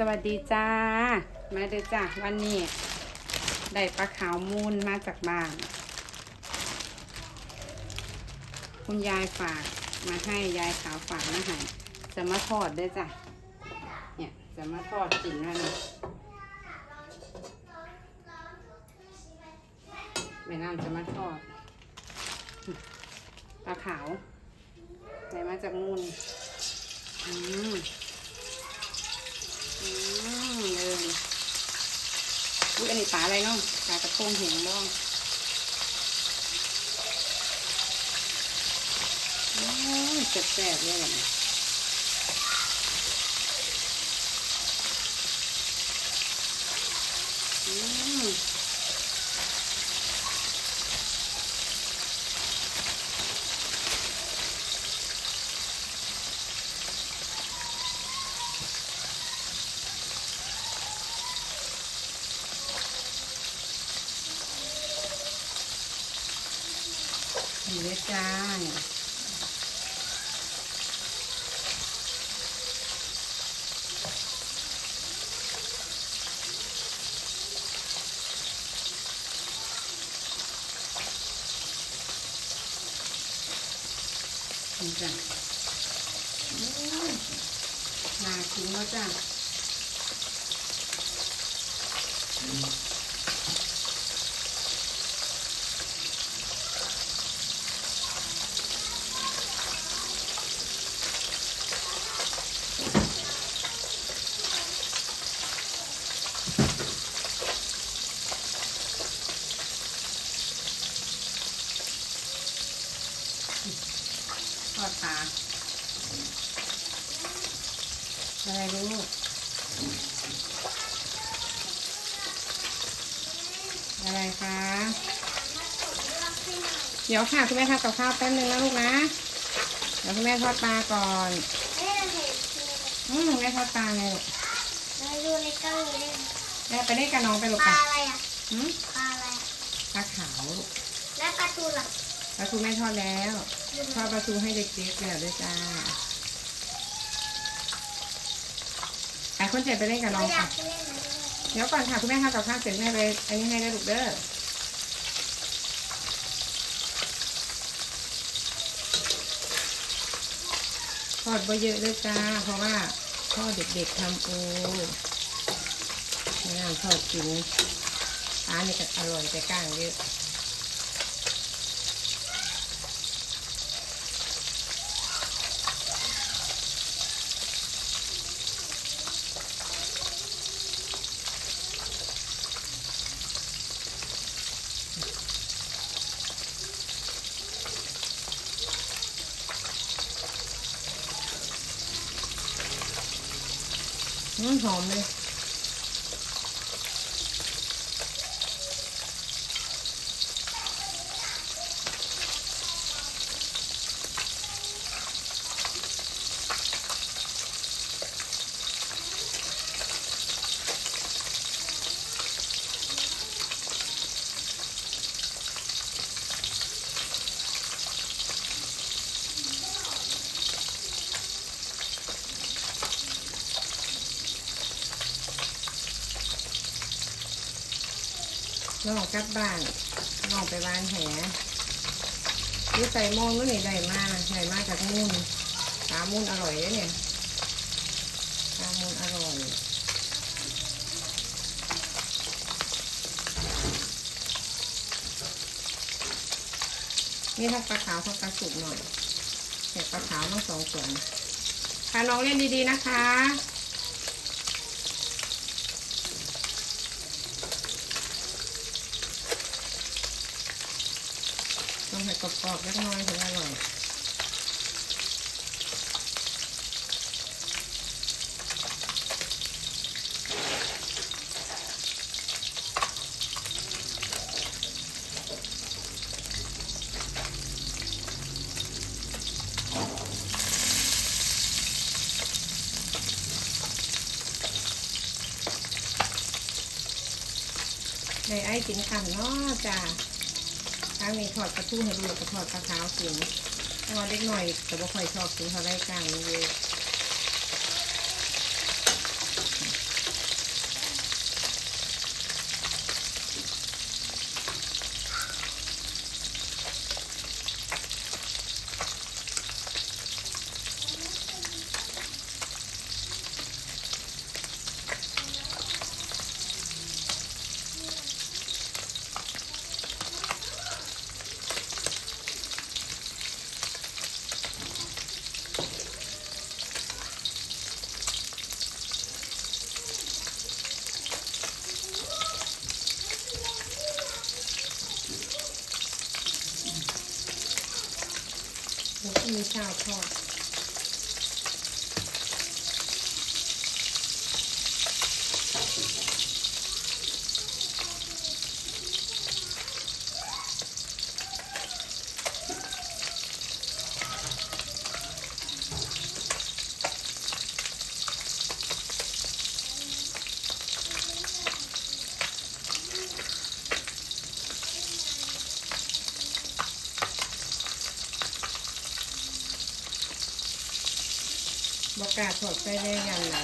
สวัสดีจ้า มาเด้อจ้าวันนี้ได้ปลาขาวมูลมาจากบ้าน คุณยายฝากมาให้ยายขาวฝากมาให้จะมาทอดด้อจ้ะเนี่ยจะมาทอดกินแล้วนี่แม่น้ำจะมาทอดปลาขาวได้มาจากมูลอืม อืมเลยอุ้ยอันนี้ปลาอะไรเนาะปลากระพงเห็นบ้างโอ้ยแสบๆเลยแหละอืม นี่เลยจ้าเนี่ยจ้ะโอ้ยน่ากินแล้วจ้ะ ทอดปลาอะไรลูกอะไรคะ เดี๋ยวค่ะคุณแม่ทำกับข้าวแป๊บนึงนะลูกนะ เดี๋ยวคุณแม่ทอดปลาก่อนอืมแม่ทอดปลาไงลูกเราดูในกล้องนี้แม่ไปเล่นกับน้องไปลูกปลาค่ะอะไรอะอืมปลาอะไรอะปลาขาวลูก แล้วปลาทูล่ะ ปลาทูแม่ทอดแล้วทอดปลาทูให้เด็กๆแล้วด้วยจ้าไปคนเจ็บไปเล่นกับน้เราองอยาค่ะกไปเล่นมันด้วยเดี๋ยวก่อนค่ะคุณแม่ทำกับข้าวเสร็จแม่ไปอันนี้ให้ได้ลูกเด้อทอดบ่เยอะเลยจ้า เพราะว่าพ่อเด็กๆทำโอแม่ทอดกินปลานี่ก็อร่อยแต่ก้างเยอะ อืมห น้องกลับบ้านน้องไปบานแหที่ใส่โมงก็นี่ได้มากได้มากจากมุ่นปลามุ่นอร่อยเลยเนี่ยปลามุ่นอร่อยนี่ถ้าปลาขาวเขาปลาสุกหน่อยเห็ดปลาขาวต้องสองส่วนพาน้องเล่นดีๆนะคะ ต้องให้ก รอบๆเล็กน้อยถึงอร่อยในไอ้กินขันเนาะจ้า ถ้ามีทอดกระทูให้ดูแล้วก็ทอดปลาขาวกินเพราะว่าเล็กหน่อย แต่ว่าค่อยชอบกินเขาได้กลางเยอะ 没下ษ กาดถอดไปได้อย่างไร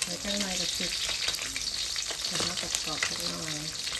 ใส่ข้างในกับชิดแล้วก็กรอบข้างในอย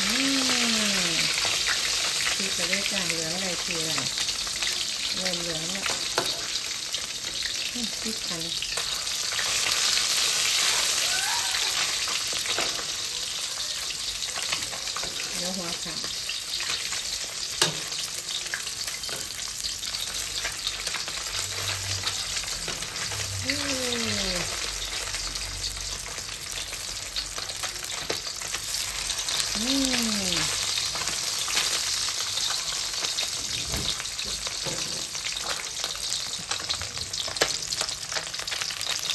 อืมชิดไปด้วย จางเหลืองอะไรคือะไรเริ่มเหลืองแล้วอืมชิดคันเดี๋ยวหัวขาดอืม อืม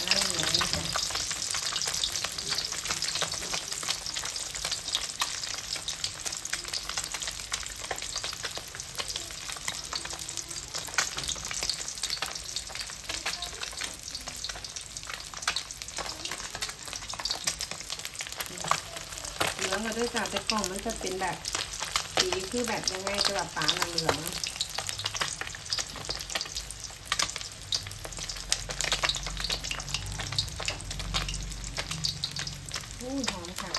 ได้เหลืองนะจ๊ะเหลืองมาด้วยจ้ะ แต่กล่องมันจะเป็นแบบสีคือแบบยังไงจะแบบฟ้าเหลืองอู้หอมค่ะ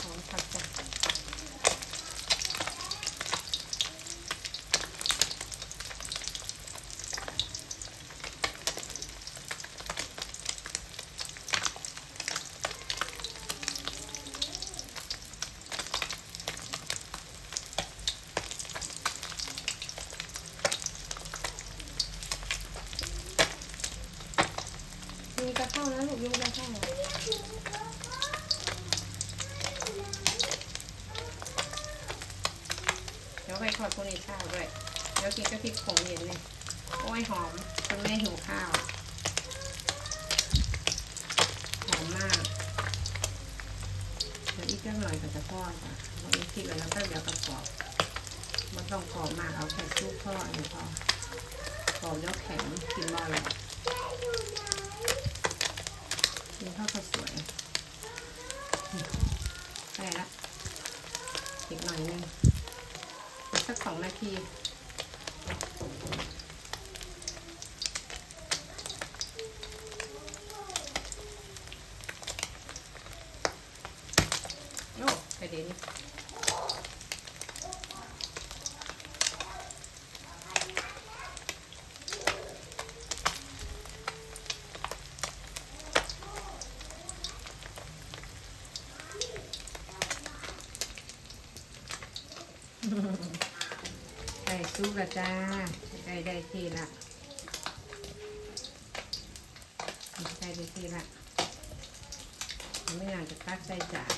หอมค่ะจ้ะยุงจะเข้านะลูกยุงจะเข้าเดี๋ยวไปท อดพวกนี้ข้าวด้วยเดี๋ยวกินกะพริกผงเย็นเลยโอ้ยหอมคุณแม่หิวข้าวหอมมากเดี๋ยวอีกสักหน่อยก็จะทอดค่ะเราอีกทีแล้วก็เดี๋ยวกระกอบมันต้องกรอบมากเอาแค่ลูกทอดเดี๋ยพอกรอบแล้วแข็งกินบ่อร่อยกินข้าวข้าวสวยได้ละอีกหน่อยนึง สักสองนาที โอ้ไปเดี๋ยวนี้ ไก่ซุปละจ้าไก่ได้ทีละไก่ได้ทีละไม่นานจะตักใส่จ่าย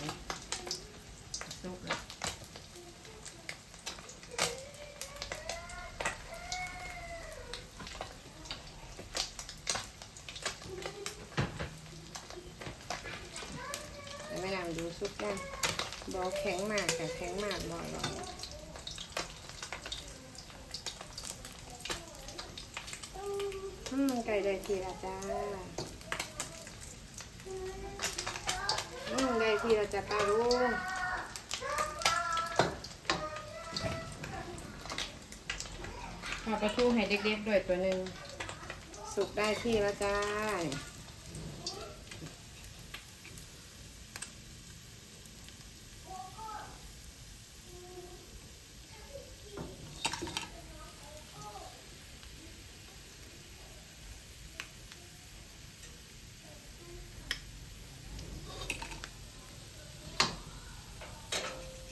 ซุปละไม่นานดูซุปกันบอแข็งมากแต่แข็งมากบอร้อน อืมไก่ได้ทีละจ้าอืมไก่ทีละจ้าป้าลุงทอดปลาทูให้เด็กๆด้วยตัวหนึ่งสุกได้ที่แล้วจ้า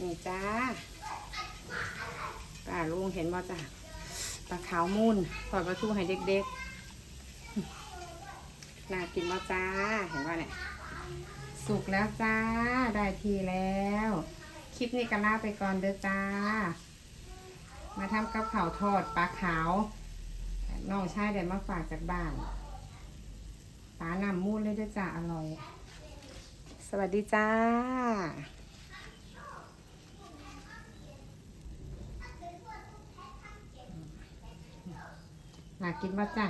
นี่จ้าป้าลุงเห็นบ่จ้าปลาขาวมูนปล่อยปลาทูให้เด็กๆน่ากินบ่จ้าเห็นว่าเนี่ยสุกแล้วจ้า ได้ทีแล้ว คลิปนี้ก็ลาไปก่อนเด้อจ้า มาทำกับข้าวทอดปลาขาวน้องชายเดี๋ยวมาฝากจากบ้านปลาหนำมูนเลยเด้อจ้าอร่อย สวัสดีจ้า น่ากินมากจ้ะ